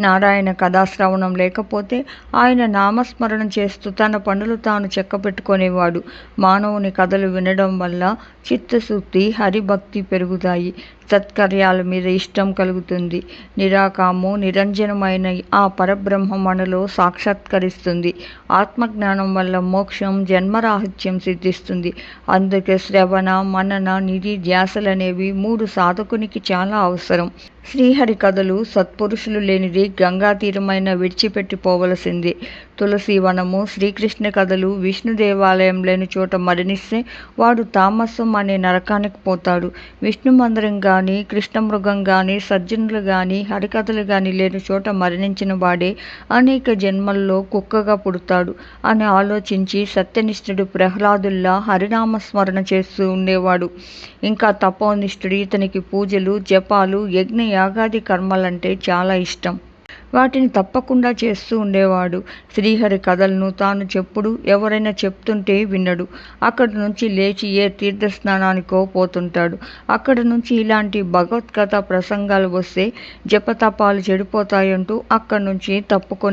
నారాయణ కథాశ్రవణం లేకపోతే ఆయన నామస్మరణ చేస్తూ తన పనులు తాను చెక్కపెట్టుకునేవాడు మానవుని కథలు వినడం వల్ల చిత్తశుద్ధి హరిభక్తి పెరుగుతాయి. సత్కార్యాల మీద ఇష్టం కలుగుతుంది. నిరాకాము నిరంజనమైన ఆ పరబ్రహ్మ మనలో సాక్షాత్కరిస్తుంది. ఆత్మజ్ఞానం వల్ల మోక్షం జన్మరాహిత్యం సిద్ధిస్తుంది. అందుకే శ్రవణ మనన నిధి ధ్యాసలనేవి మూడు సాధకునికి చాలా అవసరం. శ్రీహరి కథలు సత్పురుషులు లేనిది గంగా తీరమైన విడిచిపెట్టిపోవలసింది. తులసి వనము శ్రీకృష్ణ కథలు విష్ణు దేవాలయం లేని చోట మరణిస్తే వాడు తామసం అనే నరకానికి పోతాడు. విష్ణు మందిరంగా కానీ కృష్ణమృగం కానీ సజ్జనులు కానీ హరికథలు కానీ లేని చోట మరణించిన వాడే అనేక జన్మల్లో కుక్కగా పుడతాడు అని ఆలోచించి సత్యనిష్ఠుడు ప్రహ్లాదుల్లా హరినామస్మరణ చేస్తూ ఉండేవాడు. ఇంకా తపోనిష్ఠుడు ఇతనికి పూజలు జపాలు యజ్ఞ యాగాది కర్మలంటే చాలా ఇష్టం. వాటిని తప్పకుండా చేస్తూ ఉండేవాడు. శ్రీహరి కథలను తాను చెప్పుడు ఎవరైనా చెప్తుంటే వినడు. అక్కడి నుంచి లేచి ఏ తీర్థస్నానానికో పోతుంటాడు. అక్కడ నుంచి ఇలాంటి భగవత్కథ ప్రసంగాలు వస్తే జపతపాలు చెడిపోతాయంటూ అక్కడి నుంచి తప్పుకునే